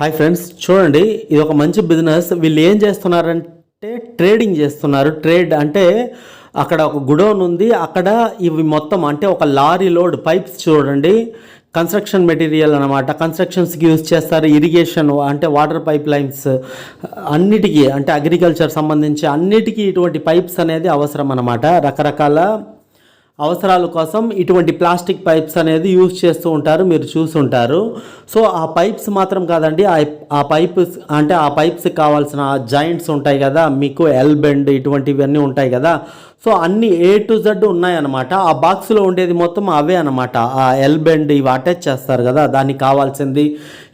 Hi friends చూడండి ఇది ఒక మంచి బిజినెస్ వీళ్ళు ఏం చేస్తున్నారంటే ట్రేడింగ్ చేస్తున్నారు. ట్రేడ్ అంటే అక్కడ ఒక గుడౌన్ ఉంది. అక్కడ ఇవి మొత్తం అంటే ఒక లారీ లోడ్ పైప్స్ చూడండి. కన్స్ట్రక్షన్ మెటీరియల్ అనమాట కన్స్ట్రక్షన్స్కి యూజ్ చేస్తారు. ఇరిగేషన్ అంటే వాటర్ పైప్ లైన్స్ అన్నిటికీ అంటే అగ్రికల్చర్ సంబంధించి అన్నిటికీ ఇటువంటి పైప్స్ అనేది అవసరం అనమాట రకరకాల అవసరాల కోసం ఇటువంటి ప్లాస్టిక్ పైప్స్ అనేది యూజ్ చేస్తూ ఉంటారు మీరు చూసుంటారు. సో ఆ పైప్స్ మాత్రం కాదండి ఆ పైప్స్ అంటే ఆ పైప్స్ కావాల్సిన జాయింట్స్ ఉంటాయి కదా మీకు ఎల్ బెండ్ ఇటువంటివన్నీ ఉంటాయి కదా. సో అన్ని ఏ టు జెడ్ ఉన్నాయన్నమాట. ఆ బాక్స్లో ఉండేది మొత్తం అవే అనమాట ఆ ఎల్ బెండ్ ఇవి అటాచ్ చేస్తారు కదా దానికి కావాల్సింది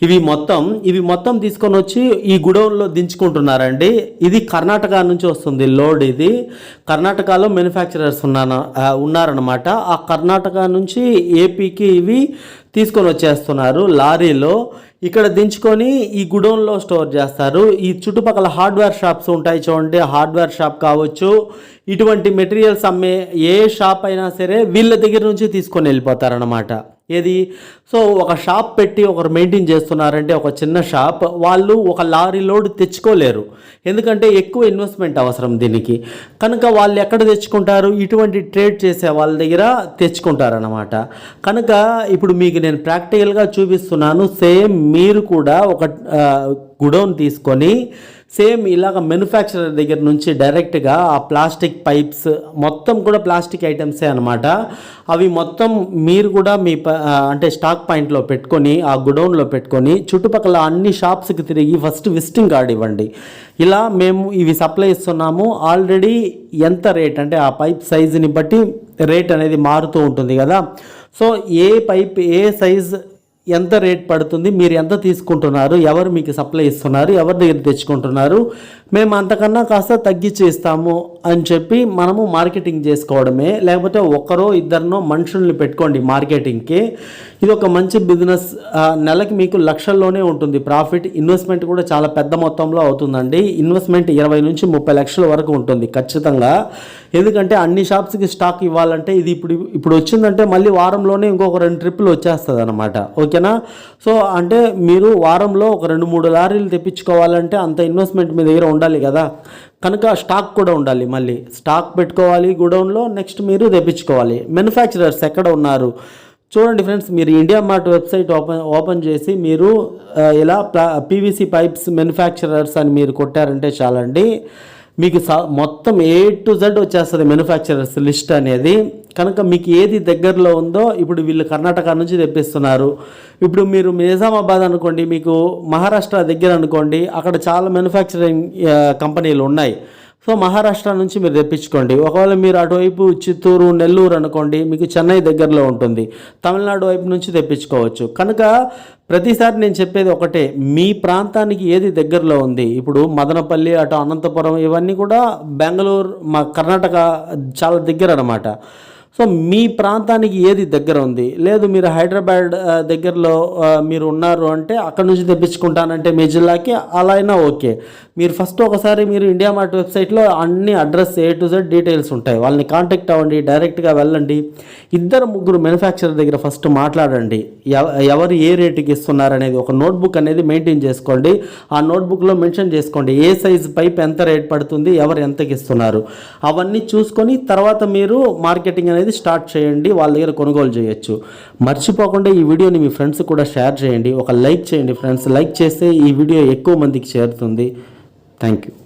ఇవి మొత్తం. ఇవి మొత్తం తీసుకొని వచ్చి ఈ గుడౌన్లో దించుకుంటున్నారండి. ఇది కర్ణాటక నుంచి వస్తుంది లోడ్ ఇది. కర్ణాటకలో మ్యానుఫ్యాక్చరర్స్ ఉన్నాను ఉన్నారనమాట ఆ కర్ణాటక నుంచి ఏపీకి ఇవి తీసుకొని వచ్చేస్తున్నారు. లారీలో ఇక్కడ దించుకొని ఈ గుడౌన్లో స్టోర్ చేస్తారు. ఈ చుట్టుపక్కల హార్డ్వేర్ షాప్స్ ఉంటాయి చూడండి. హార్డ్వేర్ షాప్ కావచ్చు ఇటువంటి మెటీరియల్స్ అమ్మే ఏ షాప్ అయినా సరే వీళ్ళ దగ్గర నుంచి తీసుకొని వెళ్ళిపోతారనమాట ఏది? సో ఒక షాప్ పెట్టి ఒకరు మెయింటైన్ చేస్తున్నారంటే ఒక చిన్న షాప్ వాళ్ళు ఒక లారీ లోడ్ తెచ్చుకోలేరు. ఎందుకంటే ఎక్కువ ఇన్వెస్ట్మెంట్ అవసరం దీనికి. కనుక వాళ్ళు ఎక్కడ తెచ్చుకుంటారు? ఇటువంటి ట్రేడ్ చేసే వాళ్ళ దగ్గర తెచ్చుకుంటారనమాట కనుక ఇప్పుడు మీకు నేను ప్రాక్టికల్గా చూపిస్తున్నాను. సేమ్ మీరు కూడా ఒక గుడౌన్ తీసుకొని సేమ్ ఇలాగ మ్యానుఫ్యాక్చరర్ దగ్గర నుంచి డైరెక్ట్గా ఆ ప్లాస్టిక్ పైప్స్ మొత్తం కూడా ప్లాస్టిక్ ఐటమ్సే అనమాట అవి మొత్తం మీరు కూడా మీ ప- అంటే స్టాక్ పాయింట్లో పెట్టుకొని ఆ గుడౌన్లో పెట్టుకొని చుట్టుపక్కల అన్ని షాప్స్కి తిరిగి ఫస్ట్ విజిటింగ్ కార్డ్ ఇవ్వండి. ఇలా మేము ఇవి సప్లై ఇస్తున్నాము. ఆల్రెడీ ఎంత రేట్ అంటే ఆ పైప్ సైజుని బట్టి రేట్ అనేది మారుతూ ఉంటుంది కదా. So a pipe a size ఎంత రేట్ పడుతుంది మీరు ఎంత తీసుకుంటున్నారు ఎవరు మీకు సప్లై ఇస్తున్నారు ఎవరి దగ్గర తెచ్చుకుంటున్నారు మేము అంతకన్నా కాస్త తగ్గించి ఇస్తాము అని చెప్పి మనము మార్కెటింగ్ చేసుకోవడమే. లేకపోతే ఒక్కరో ఇద్దరినో మనుషుల్ని పెట్టుకోండి మార్కెటింగ్కి. ఇది ఒక మంచి బిజినెస్ నెలకి మీకు లక్షల్లోనే ఉంటుంది. ప్రాఫిట్ ఇన్వెస్ట్మెంట్ కూడా చాలా పెద్ద మొత్తంలో అవుతుందండి. ఇన్వెస్ట్మెంట్ ఇరవై నుంచి ముప్పై లక్షల వరకు ఉంటుంది ఖచ్చితంగా. ఎందుకంటే అన్ని షాప్స్కి స్టాక్ ఇవ్వాలంటే ఇది ఇప్పుడు ఇప్పుడు వచ్చిందంటే మళ్ళీ వారంలోనే ఇంకొక రెండు ట్రిప్పులు వచ్చేస్తుంది అనమాట ఓకేనా? సో అంటే మీరు వారంలో ఒక రెండు మూడు లారీలు తెప్పించుకోవాలంటే అంత ఇన్వెస్ట్మెంట్ మీ దగ్గర ఉండాలి కదా. కనుక స్టాక్ కూడా ఉండాలి మళ్ళీ. స్టాక్ పెట్టుకోవాలి గోడౌన్లో నెక్స్ట్ మీరు తెప్పించుకోవాలి. మ్యానుఫ్యాక్చరర్స్ ఎక్కడ ఉన్నారు? చూడండి ఫ్రెండ్స్ మీరు IndiaMART website open open చేసి మీరు ఇలా ప్లా పీవీసీ పైప్స్ మ్యానుఫ్యాక్చరర్స్ అని మీరు కొట్టారంటే చాలండి. మీకు స- మొత్తం ఏ టు జెడ్ వచ్చేస్తుంది మ్యానుఫ్యాక్చరర్స్ లిస్ట్ అనేది. కనుక మీకు ఏది దగ్గరలో ఉందో ఇప్పుడు వీళ్ళు కర్ణాటక నుంచి తెప్పిస్తున్నారు. ఇప్పుడు మీరు నిజామాబాద్ అనుకోండి మీకు మహారాష్ట్ర దగ్గర అనుకోండి అక్కడ చాలా మ్యానుఫ్యాక్చరింగ్ కంపెనీలు ఉన్నాయి. సో మహారాష్ట్ర నుంచి మీరు తెప్పించుకోండి. ఒకవేళ మీరు అటువైపు చిత్తూరు నెల్లూరు అనుకోండి మీకు చెన్నై దగ్గరలో ఉంటుంది. తమిళనాడు వైపు నుంచి తెప్పించుకోవచ్చు. కనుక ప్రతిసారి నేను చెప్పేది ఒకటే మీ ప్రాంతానికి ఏది దగ్గరలో ఉంది? ఇప్పుడు మదనపల్లి అటు అనంతపురం ఇవన్నీ కూడా బెంగళూరు మా కర్ణాటక చాలా దగ్గర అనమాట సో మీ ప్రాంతానికి ఏది దగ్గర ఉంది? లేదు మీరు హైదరాబాద్ దగ్గరలో మీరు ఉన్నారు అంటే అక్కడ నుంచి తెప్పించుకుంటానంటే మీ జిల్లాకి అలా అయినా ఓకే. మీరు ఫస్ట్ ఒకసారి మీరు ఇండియా మార్ట్ వెబ్సైట్లో అన్ని address A to Z details ఉంటాయి. వాళ్ళని కాంటాక్ట్ అవ్వండి డైరెక్ట్గా వెళ్ళండి. ఇద్దరు ముగ్గురు మ్యానుఫ్యాక్చరర్ దగ్గర ఫస్ట్ మాట్లాడండి. ఎవ- ఎవరు ఏ రేటుకి ఇస్తున్నారు అనేది ఒక నోట్బుక్ అనేది మెయింటైన్ చేసుకోండి. ఆ నోట్బుక్లో మెన్షన్ చేసుకోండి. ఏ సైజ్ పైప్ ఎంత రేట్ పడుతుంది ఎవరు ఎంతకి ఇస్తున్నారు. అవన్నీ చూసుకొని తర్వాత మీరు మార్కెటింగ్ అనేది స్టార్ట్ చేయండి. వాళ్ళ దగ్గర కొనుగోలు చేయొచ్చు. మర్చిపోకుండా ఈ వీడియోని మీ ఫ్రెండ్స్ కూడా షేర్ చేయండి. ఒక లైక్ చేయండి ఫ్రెండ్స్ లైక్ చేస్తే ఈ వీడియో ఎక్కువ మందికి చేరుతుంది. Thank you.